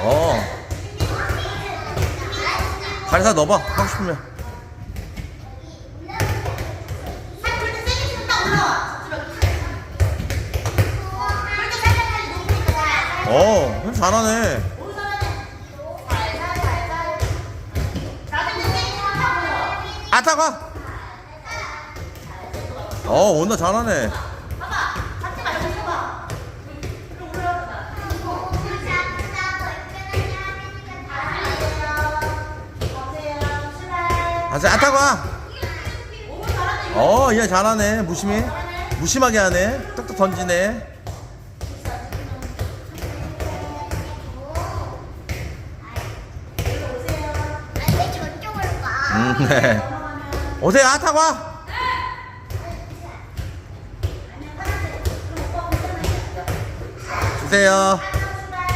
어. 다리사 넣어봐. 하고 싶으면. 어, 형 잘하네. 올라와. 아타가. 어, 온다 잘하네. 다시 아타가. 오 잘하네. 어, 얘 잘하네. 무심히. 무심하게 하네. 뚝뚝 던지네. 음, 네. 오세요, 아타가. 주세요.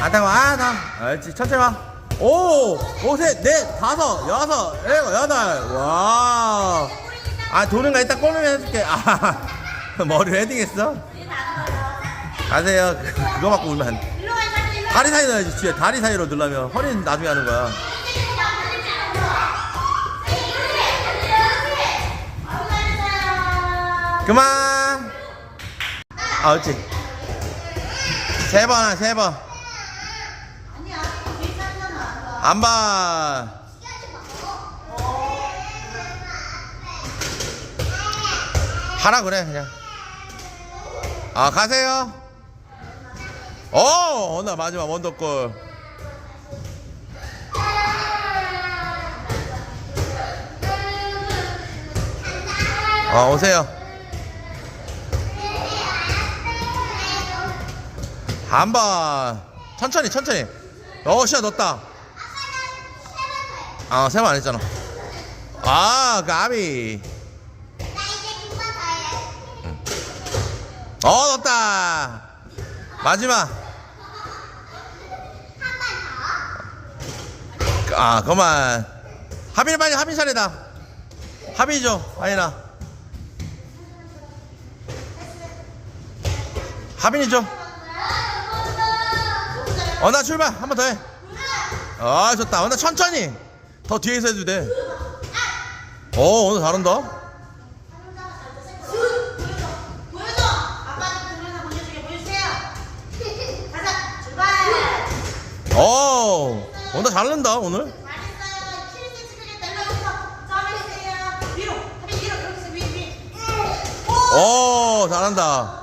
아타가, 아타. 알지, 천천히 와. 오, 오, 셋, 넷, 다섯, 여섯, 일곱, 여덟. 와. 아, 도는 거 이따 꼬르면 해줄게. 아, 머리 헤딩했어? 가세요. 그- 그거 맞고 울면 안 돼. 다리 사이 넣어야지, 뒤에. 다리 사이로 넣으려면 허리는 나중에 하는 거야. 그만. 아, 그렇지. 세 번, 세 번. 안 봐. 하라 그래, 그냥. 아, 가세요. 어, 오늘 마지막 원더골. 아, 오세요. 한 번. 천천히, 천천히. 어, 시야 넣었다. 아, 세번 안 했잖아. 아, 까비. 해. 어, 넣었다. 마지막. 아, 그만. 하빈이 빨리 하빈 차례다. 하빈이죠, 아니나. 하빈이죠. 어, 나 출발. 한 번 더 해. 아, 좋다. 어, 나 천천히. 더 뒤에서 해도 돼. 어, 오늘 잘한다. 어, 오늘 잘한다, 오늘. 잘했어요. 7cm 내려오서 점을 세요. 위로. 하빈 위로. 여기서 위 위. 오. 오, 잘한다.